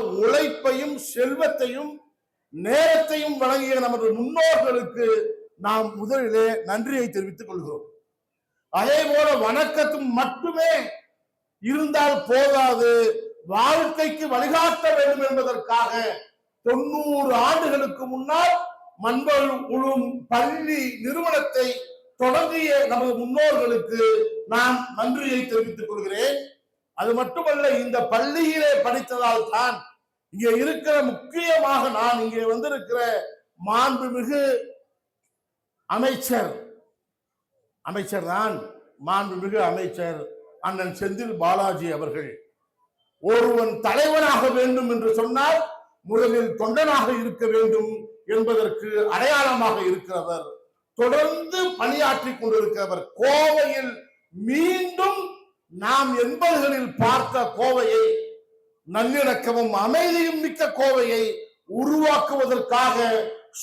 உழைப்பையும் செல்வத்தையும் நேரத்தையும் வழங்கிய நமது முன்னோர்களுக்கு நாம் முதலிலே நன்றியை தெரிவித்துக் கொள்கிறோம். அதே போல வணக்கத்தும் மட்டுமே இருந்தால் போதாது. வாழ்க்கைக்கு வழிகாட்ட வேண்டும் என்பதற்காக தொண்ணூறு ஆண்டுகளுக்கு முன்னால் மண்பல் உழும் பள்ளி நிறுவனத்தை தொடங்கிய நமது முன்னோர்களுக்கு நான் நன்றியை தெரிவித்துக் கொள்கிறேன். அது மட்டுமல்ல இந்த பள்ளியிலே படித்ததால் தான் இங்கே இருக்கிற முக்கியமாக நான் இங்கே வந்திருக்கிற மாண்புமிகு அமைச்சர் அமைச்சர் தான் மாண்புமிகு அமைச்சர் அண்ணன் செந்தில் பாலாஜி அவர்கள். ஒருவன் தலைவனாக வேண்டும் என்று சொன்னால் முதலில் தொண்டனாக இருக்க வேண்டும் என்பதற்கு அடையாளமாக இருக்கிறவர். தொடர்ந்து பணியாற்றி கொண்டிருக்கிறவர். கோவையில் மீண்டும் நாம் எண்பதுகளில் பார்த்த கோவையை நல்லிணக்கமும் அமைதியும் மிக்க கோவையை உருவாக்குவதற்காக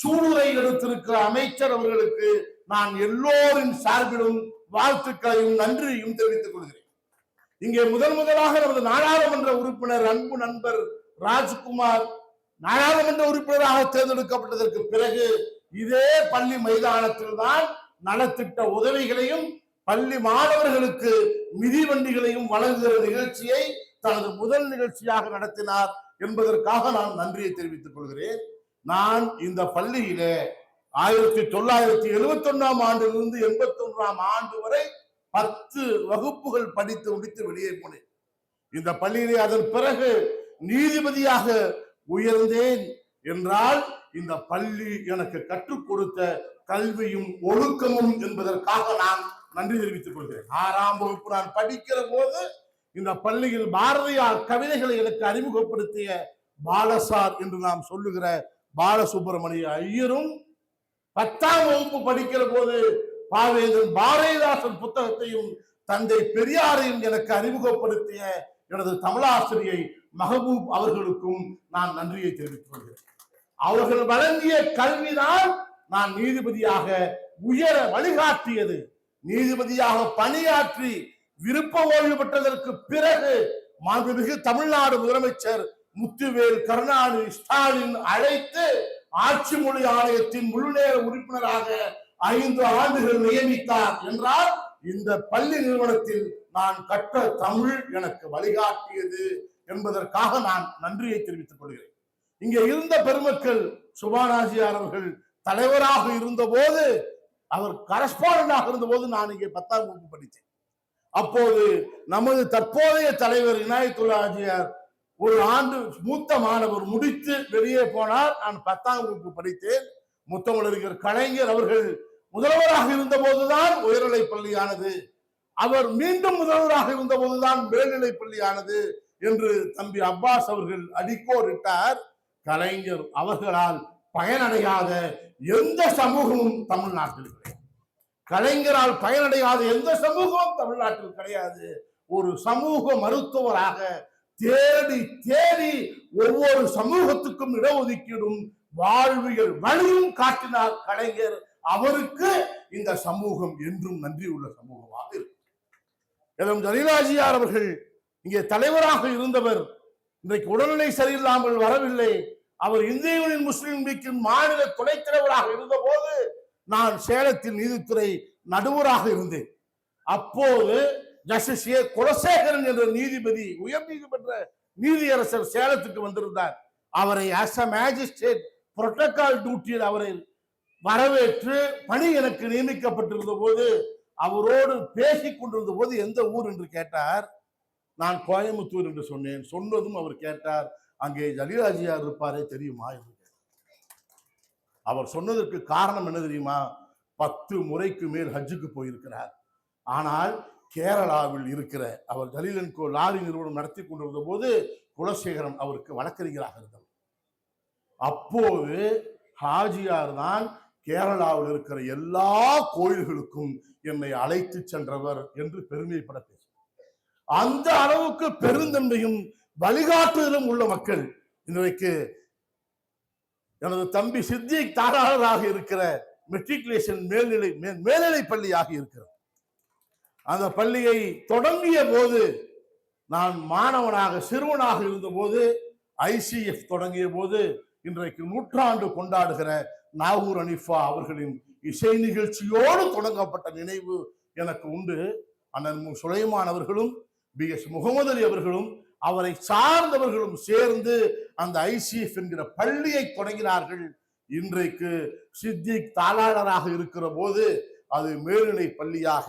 சூளுரை எடுத்திருக்கிற அமைச்சர் அவர்களுக்கு நான் எல்லோரின் சார்பிலும் வாழ்த்துக்களையும் நன்றியையும் தெரிவித்துக் கொள்கிறேன். இங்கே முதன் முதலாக நமது நாடாளுமன்ற உறுப்பினர் அன்பு நண்பர் ராஜ்குமார் நாடாளுமன்ற உறுப்பினராக தேர்ந்தெடுக்கப்பட்டதற்கு பிறகு இதே பள்ளி மைதானத்தில் தான் நலத்திட்ட உதவிகளையும் பள்ளி மாணவர்களுக்கு மிதிவண்டிகளையும் வழங்குகிற நிகழ்ச்சியை தனது முதல் நிகழ்ச்சியாக நடத்தினார் என்பதற்காக நான் நன்றியை தெரிவித்துக் கொள்கிறேன். நான் இந்த பள்ளியிலே ஆயிரத்தி தொள்ளாயிரத்தி எழுபத்தி ஒன்றாம் ஆண்டிலிருந்து எண்பத்தி ஒன்றாம் ஆண்டு வரை பத்து வகுப்புகள் படித்து முடித்து வெளியே போனேன். இந்த பள்ளியிலே அதன் பிறகு நீதிபதியாக உயர்ந்தேன் என்றால் இந்த பள்ளி எனக்கு கற்றுக் கொடுத்த கல்வியும் ஒழுக்கமும் என்பதற்காக நான் நன்றி தெரிவித்துக் கொள்கிறேன். ஆறாம் வகுப்பு நான் படிக்கிற போது இந்த பள்ளியில் பாரதியார் கவிதைகளை எனக்கு அறிமுகப்படுத்திய பாலசார் என்று நாம் சொல்லுகிற பாலசுப்பிரமணிய ஐயரும் பத்தாம் வகுப்பு படிக்கிற போது பாவேந்தன் பாரதிதாசன் புத்தகத்தையும் தந்தை பெரியாரையும் எனக்கு அறிமுகப்படுத்திய எனது தமிழாசிரியை மஹபூப் அவர்களுக்கும் நான் நன்றியை தெரிவித்துக் கொள்கிறேன். அவர்கள் வழங்கிய கல்விதான் நான் நீதிபதியாக உயர வழிகாட்டியது. நீதிபதியாக பணியாற்றி விருப்ப ஓய்வு பெற்றதற்கு பிறகு மாண்புமிகு தமிழ்நாடு முதலமைச்சர் முத்துவேல் கருணாநிதி ஸ்டாலின் அழைத்து ஆட்சி மொழி ஆணையத்தின் முழுநேர உறுப்பினராக ஐந்து ஆண்டுகள் நியமித்தார் என்றால் இந்த பள்ளி நிறுவனத்தில் நான் கற்ற தமிழ் எனக்கு வழிகாட்டியது என்பதற்காக நான் நன்றியை தெரிவித்துக் கொள்கிறேன். இங்கே இருந்த பெருமக்கள் சுபானாஜியார் அவர்கள் தலைவராக இருந்தபோது அவர் கரஸ்பாண்டாக இருந்தபோது நான் இங்கே பத்தாம் வகுப்பு படித்தேன். அப்போது நமது தற்போதைய தலைவர் இனாயத்துல்லா ஆஜியார் ஒரு ஆண்டு மூத்த மாணவர் முடித்து வெளியே போனார். நான் பத்தாம் வகுப்பு படித்தேன். முத்தமிழறிஞர் கலைஞர் அவர்கள் முதல்வராக இருந்த போதுதான் உயர்நிலை பள்ளியானது. அவர் மீண்டும் முதல்வராக இருந்த போதுதான் மேல்நிலை பள்ளியானது என்று தம்பி அப்பாஸ் அவர்கள் அடிக்கோரிட்டார் கலைஞர் அவர்களால் பயனடையாத எந்த சமூகமும் தமிழ்நாட்டில் கலைஞரால் பயனடையாத எந்த சமூகமும் தமிழ்நாட்டில் கிடையாது. ஒரு சமூக மருத்துவராக தேடி தேடி ஒவ்வொரு சமூகத்துக்கும் இடஒதுக்கீடும் வாழ்வியல் வழியும் காட்டினார் கலைஞர். அவருக்கு இந்த சமூகம் என்றும் நன்றி உள்ள சமூகமாக இருக்கும் எதுவும் ஜலீலாஜியார் அவர்கள் இங்கே தலைவராக இருந்தவர். இன்றைக்கு உடல்நிலை சரியில்லாமல் வரவில்லை. அவர் இந்திய யூனியன் முஸ்லீம் லீக்கின் மாநில துணைத் தலைவராக இருந்த போது நான் சேலத்தில் நீதித்துறை நடுவராக இருந்தேன். அப்போது ஜஸ்டிஸ் ஏ குலசேகரன் என்ற நீதிபதி உயர் நீதிமன்ற நீதியரசர் சேலத்துக்கு வந்திருந்தார். அவரை ஆஸ் அ மேஜிஸ்ட்ரேட் புரோட்டோகால் டியூட்டியில் அவரை வரவேற்று பணி எனக்கு நியமிக்கப்பட்டிருந்த போது அவரோடு பேசிக் கொண்டிருந்த போது எந்த ஊர் என்று கேட்டார். நான் கோயம்புத்தூர் என்று சொன்னேன். சொன்னதும் அவர் கேட்டார். அங்கே ஜலீலாஜியார் இருப்பாரே தெரியுமா என்று. அவர் சொன்னதற்கு காரணம் என்ன தெரியுமா? பத்து முறைக்கு மேல் ஹஜ்ஜுக்கு போயிருக்கிறார். ஆனால் கேரளாவில் இருக்கிற அவர் ஜலீலன் கோ லாரி நிறுவனம் நடத்தி கொண்டிருந்த போது குலசேகரன் அவருக்கு வழக்கறிஞராக இருந்தவர் அப்போது ஹாஜியார் தான் கேரளாவில் இருக்கிற எல்லா கோயில்களுக்கும் என்னை அழைத்து சென்றவர் என்று பெருமைப்பட பேசினார். அந்த அளவுக்கு பெருந்தன்மையும் வழிகாட்டுதலும் உள்ள மக்கள் இன்றைக்கு எனது தம்பி சித்திக் தாராளராக இருக்கிற மெட்ரிகுலேஷன் மேல்நிலை மே- மேல்நிலை பள்ளியாக இருக்கிறது அந்த பள்ளியை தொடங்கிய போது நான் மாணவனாக சிறுவனாக இருந்தபோது ஐசிஎஃப் தொடங்கிய போது இன்றைக்கு நூற்றாண்டு கொண்டாடுகிற நாகூர் அனிஃபா அவர்களின் இசை நிகழ்ச்சியோடு தொடங்கப்பட்ட நினைவு எனக்கு உண்டு. அண்ணன் மு. சுலைமான் அவர்களும் பி. எஸ். முகமது அலி அவர்களும் அவரை சார்ந்தவர்களும் சேர்ந்து அந்த ஐசிஎஃப் என்கிற பள்ளியை தொடங்கினார்கள். இன்றைக்கு சித்திக் தாளாளராக இருக்கிற போது அது மேல்நிலை பள்ளியாக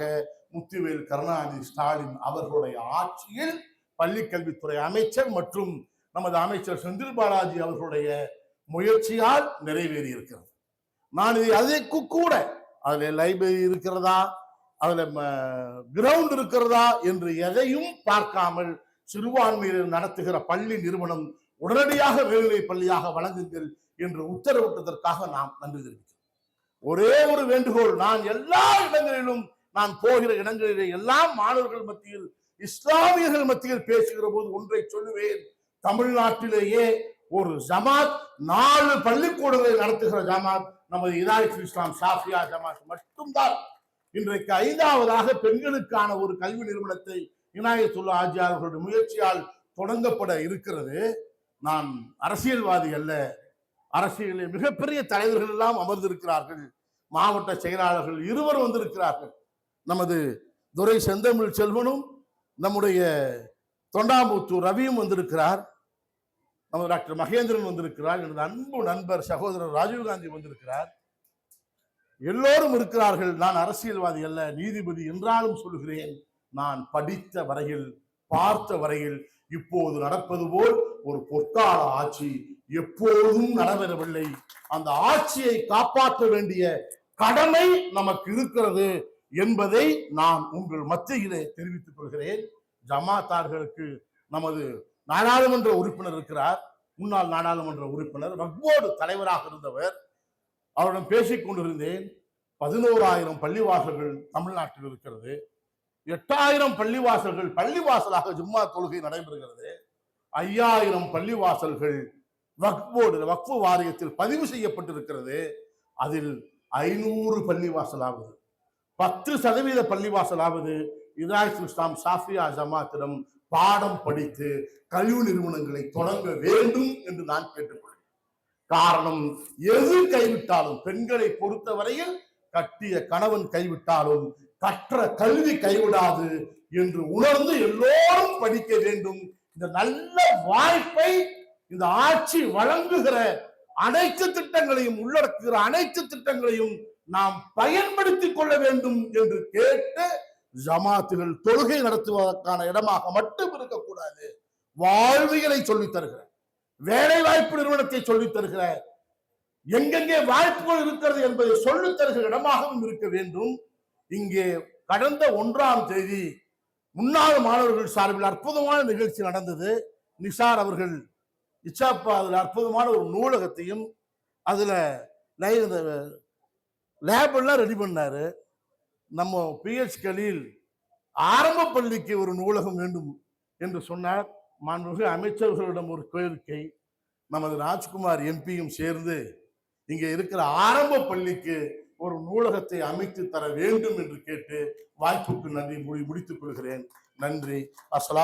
முத்துவேல் கருணாநிதி ஸ்டாலின் அவர்களுடைய ஆட்சியில் பள்ளி கல்வித்துறை அமைச்சர் மற்றும் நமது அமைச்சர் செந்தில் பாலாஜி அவர்களுடைய முயற்சியால் நிறைவேறி இருக்கிறது நான் இதை அதற்கு கூட அதுல லைப்ரரி இருக்கிறதா அதுல கிரவுண்ட் இருக்கிறதா என்று எதையும் பார்க்காமல் சிறுபான்மையினர் நடத்துகிற பள்ளி நிறுவனம் உடனடியாக மேல்நிலை பள்ளியாக வழங்குங்கள் என்று உத்தரவிட்டதற்காக நாம் நன்றி தெரிவிக்கிறோம். ஒரே ஒரு வேண்டுகோள் நான் எல்லா இடங்களிலும் நான் போகிற இடங்களிலே எல்லாம் மாணவர்கள் மத்தியில் இஸ்லாமியர்கள் மத்தியில் பேசுகிற போது ஒன்றை சொல்லுவேன். தமிழ்நாட்டிலேயே ஒரு ஜமாத் நாலு பள்ளிக்கூடங்களை நடத்துகிற ஜமாத் நமது இதாயத்து இஸ்லாம் சாஃபியா ஜமாத் மட்டும்தான். இன்றைக்கு ஐந்தாவதாக பெண்களுக்கான ஒரு கல்வி நிறுவனத்தை இனாயத்துல்லா ஆஜியார் அவர்களுடைய முயற்சியால் தொடங்கப்பட இருக்கிறது. நான் அரசியல்வாதி அல்ல அரசியலில் மிகப்பெரிய தலைவர்கள் எல்லாம் அமர்ந்திருக்கிறார்கள். மாவட்ட செயலாளர்கள் இருவர் வந்திருக்கிறார்கள். நமது துரை செந்தமிழ் செல்வனும் நம்முடைய தொண்டாமுத்தூர் ரவியும் வந்திருக்கிறார். நமது டாக்டர் மகேந்திரன் வந்திருக்கிறார். எனது அன்பு நண்பர் சகோதரர் ராஜீவ்காந்தி வந்திருக்கிறார். எல்லோரும் இருக்கிறார்கள். நான் அரசியல்வாதி அல்ல நீதிபதி என்றாலும் சொல்கிறேன் நான் படித்த வரையில் பார்த்த வரையில் இப்போது நடப்பது போல் ஒரு பொற்கால ஆட்சி எப்போதும் நடைபெறவில்லை அந்த ஆட்சியை காப்பாற்ற வேண்டிய கடமை நமக்கு இருக்கிறது என்பதை நான் உங்கள் மத்தியிலே தெரிவித்துக் கொள்கிறேன். ஜமாத்தார்களுக்கு நமது நாடாளுமன்ற உறுப்பினர் இருக்கிறார். முன்னாள் நாடாளுமன்ற உறுப்பினர் வக்போர்டு தலைவராக இருந்தவர். அவரிடம் பேசிக் கொண்டிருந்தேன். பதினோராயிரம் பள்ளிவாசல்கள் தமிழ்நாட்டில் இருக்கிறது. எட்டாயிரம் பள்ளிவாசல்கள் பள்ளிவாசலாக ஜும்மா தொழுகை நடைபெறுகிறது. ஐயாயிரம் பள்ளிவாசல்கள் வக்போர்டு வக்ஃபு வாரியத்தில் பதிவு செய்யப்பட்டிருக்கிறது. அதில் ஐநூறு பள்ளிவாசலாவது பத்து சதவீத பள்ளிவாசலாவது இதாயத் இஸ்லாம் சாஃபியா ஜமாத்திடம் பாடம் படித்து கல்வி நிறுவனங்களை தொடங்க வேண்டும் என்று நான் கேட்டுக்கொள்கிறேன். காரணம் எது கைவிட்டாலும் பெண்களை பொறுத்தவரையில் கட்டிய கணவன் கைவிட்டாலும் கற்ற கல்வி கைவிடாது என்று உணர்ந்து எல்லோரும் படிக்க வேண்டும். இந்த நல்ல வாய்ப்பை இந்த ஆட்சி வழங்குகிற அனைத்து திட்டங்களையும் உள்ளடக்குகிற அனைத்து திட்டங்களையும் நாம் பயன்படுத்திக் கொள்ள வேண்டும் என்று கேட்டு ஜமாத்துகள் தொழுகை நடத்துவதற்கான இடமாக மட்டும் இருக்கக்கூடாது. வாழ்வியலை சொல்லித் தருகிற வேலை வாய்ப்பு நிறுவனத்தை சொல்லித் தருகிற எங்கெங்கே வாய்ப்புகள் இருக்கிறது என்பதை சொல்லித் தருகிற இடமாகவும் இருக்க வேண்டும். இங்கே கடந்த ஒன்றாம் தேதி முன்னாள் மாணவர்கள் சார்பில் அற்புதமான நிகழ்ச்சி நடந்தது. நிசார் அவர்கள் இச்சாப்பா அதில் அற்புதமான ஒரு நூலகத்தையும் அதில் லை- இந்த ரெடி பண்ணார். நம்ம பிஹெச் கலில் ஆரம்ப பள்ளிக்கு ஒரு நூலகம் வேண்டும் என்று சொன்னார். மாண்புமிகு அமைச்சர்களிடம் ஒரு கோரிக்கை. நமது ராஜ்குமார் எம்பியும் சேர்ந்து இங்கே இருக்கிற ஆரம்ப பள்ளிக்கு ஒரு நூலகத்தை அமைத்து தர வேண்டும் என்று கேட்டு வாய்ப்புக்கு நன்றி முடி முடித்துக் கொள்கிறேன். நன்றி. அஸ்ஸலாம்